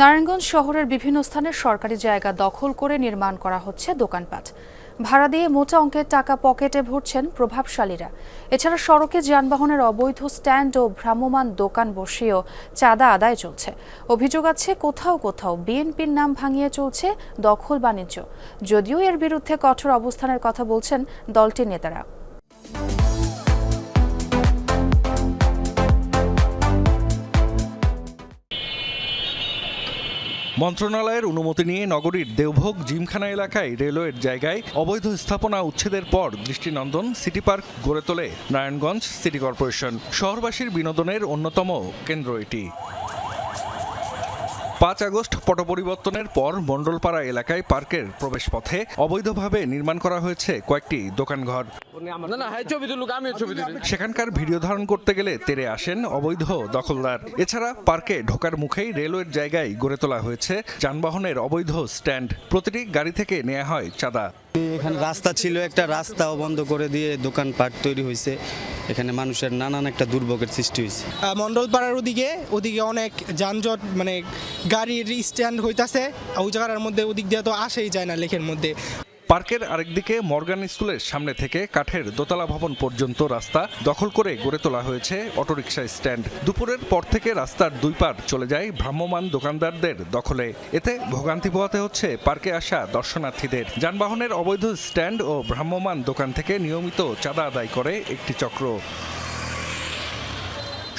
নারায়ণগঞ্জ শহরের বিভিন্ন স্থানে সরকারি জায়গা দখল করে নির্মাণ করা হচ্ছে দোকানপাট। ভাড়া দিয়ে মোটা অঙ্কের টাকা পকেটে ভরছেন প্রভাবশালীরা। এছাড়া সড়কে যানবাহনের অবৈধ স্ট্যান্ড ও ভ্রাম্যমাণ দোকান বসিয়েও চাঁদা আদায় চলছে। অভিযোগ আছে, কোথাও কোথাও বিএনপির নাম ভাঙিয়ে চলছে দখল বাণিজ্য। যদিও এর বিরুদ্ধে কঠোর অবস্থানের কথা বলছেন দলটির নেতারা। মন্ত্রণালয়ের অনুমতি নিয়ে নগরীর দেওভোগ জিমখানা এলাকায় রেলওয়ের জায়গায় অবৈধ স্থাপনা উচ্ছেদের পর দৃষ্টিনন্দন সিটি পার্ক গড়ে তোলে নারায়ণগঞ্জ সিটি কর্পোরেশন। শহরবাসীর বিনোদনের অন্যতম কেন্দ্র এটি। পাঁচ আগস্ট পট পরিবর্তনের পর মণ্ডলপাড়া এলাকায় পার্কের প্রবেশপথে অবৈধভাবে নির্মাণ করা হয়েছে কয়েকটি দোকানঘর। না না হ্যাঁ সেখানকার ভিডিও ধারণ করতে গেলে তেরে আসেন অবৈধ দখলদার। এছাড়া পার্কে ঢোকার মুখেই রেলওয়ের জায়গায় গড়ে তোলা হয়েছে যানবাহনের অবৈধ স্ট্যান্ড। প্রতিটি গাড়ি থেকে নেওয়া হয় চাঁদা। এখানে রাস্তা ছিল একটা রাস্তাও বন্ধ করে দিয়ে দোকানপাট তৈরি হয়েছে। এখানে মানুষের নানান একটা দুর্ভোগের সৃষ্টি হয়েছে। আহ, মণ্ডলপাড়ার ওদিকে ওদিকে অনেক যানজট মানে গাড়ির স্ট্যান্ড হইতাছে ওই জায়গার মধ্যে ওদিক দিয়ে তো আসেই যায় না লেখের মধ্যে। পার্কের আরেকদিকে মর্গান স্কুলের সামনে থেকে কাঠের দোতলা ভবন পর্যন্ত রাস্তা দখল করে গড়ে তোলা হয়েছে অটোরিকশা স্ট্যান্ড। দুপুরের পর থেকে রাস্তার দুই পার চলে যায় ভ্রাম্যমান দোকানদারদের দখলে। এতে ভোগান্তি পোহাতে হচ্ছে পার্কে আসা দর্শনার্থীদের। যানবাহনের অবৈধ স্ট্যান্ড ও ভ্রাম্যমান দোকান থেকে নিয়মিত চাঁদা আদায় করে একটি চক্র।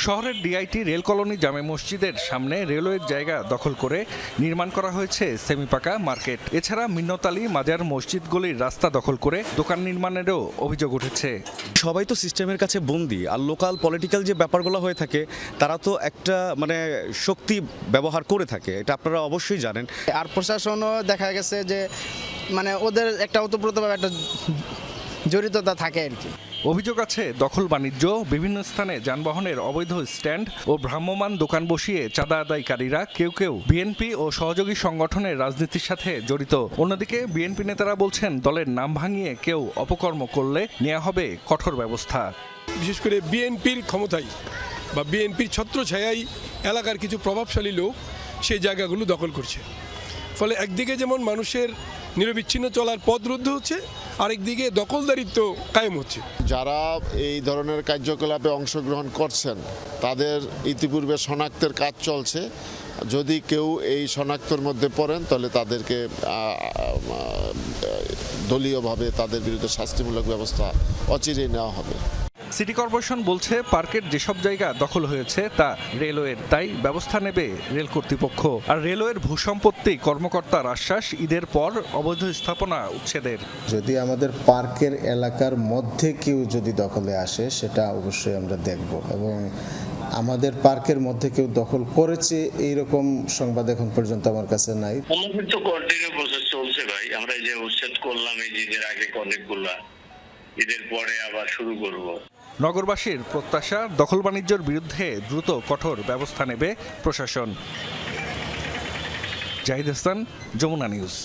শহরের ডিআইটি রেল কলোনি জামে মসজিদের সামনে রেলওয়ের জায়গা দখল করে নির্মাণ করা হয়েছে সেমিপাকা মার্কেট। এছাড়া মিন্নতালি মাজার মসজিদগুলির রাস্তা দখল করে দোকান নির্মাণেরও অভিযোগ উঠেছে। সবাই তো সিস্টেমের কাছে বন্দি আর লোকাল পলিটিক্যাল যে ব্যাপারগুলো হয়ে থাকে তারা তো একটা মানে শক্তি ব্যবহার করে থাকে। এটা আপনারা অবশ্যই জানেন। আর প্রশাসনও দেখা গেছে যে মানে ওদের একটা ওতপ্রোতভাবে একটা জড়িততা থাকে আর কি। অভিযোগ আছে, দখল বাণিজ্য, বিভিন্ন স্থানে যানবাহনের অবৈধ স্ট্যান্ড ও ভ্রাম্যমাণ দোকান বসিয়ে চাঁদা আদায়কারীরা কেউ কেউ বিএনপি ও সহযোগী সংগঠনের রাজনীতির সাথে জড়িত। অন্যদিকে বিএনপি নেতারা বলছেন, দলের নাম ভাঙিয়ে কেউ অপকর্ম করলে নেওয়া হবে কঠোর ব্যবস্থা। বিশেষ করে বিএনপির ক্ষমতায় বা বিএনপির ছত্রছায়াই এলাকার কিছু প্রভাবশালী লোক সেই জায়গাগুলো দখল করছে। ফলে একদিকে যেমন মানুষের নিরবিচ্ছিন্ন চলার পথ রুদ্ধ হচ্ছে আরেকদিকে দখলদারিত্ব কায়েম হচ্ছে। যারা এই ধরনের কার্যকলাপে অংশগ্রহণ করছেন, তাদের ইতিপূর্বে শনাক্তের কাজ চলছে। যদি কেউ এই শনাক্তর মধ্যে পড়েন, তাহলে তাদেরকে দলীয়ভাবে তাদের বিরুদ্ধে শাস্তিমূলক ব্যবস্থা অচিরেই নেওয়া হবে। সিটি কর্পোরেশন বলছে পার্কের যেসব জায়গা দখল হয়েছে তা রেলওয়ের তাই ব্যবস্থা নেবে রেল কর্তৃপক্ষ। আর রেলওয়ের ভূসম্পত্তি কর্মকর্তার আশ্বাস ঈদের পর অবৈধ স্থাপনা উচ্ছেদের। যদি আমাদের পার্কের এলাকার মধ্যে কেউ যদি দখলে আসে সেটা অবশ্যই আমরা দেখব। এবং আমাদের পার্কের মধ্যে কেউ দখল করেছে এইরকম সংবাদ এখন পর্যন্ত আমার কাছে নাই। আমাদের তো কন্টিনিউ প্রসেস চলছে ভাই। আমরা এই যে উচ্ছেদ করলাম এই যে ঈদের আগে অনেকগুলা। ঈদের পরে আবার শুরু করব। নগরবাসীর প্রত্যাশা দখল বাণিজ্যের বিরুদ্ধে দ্রুত কঠোর ব্যবস্থা নেবে প্রশাসন। জাহিদ হাসান যমুনা নিউজ।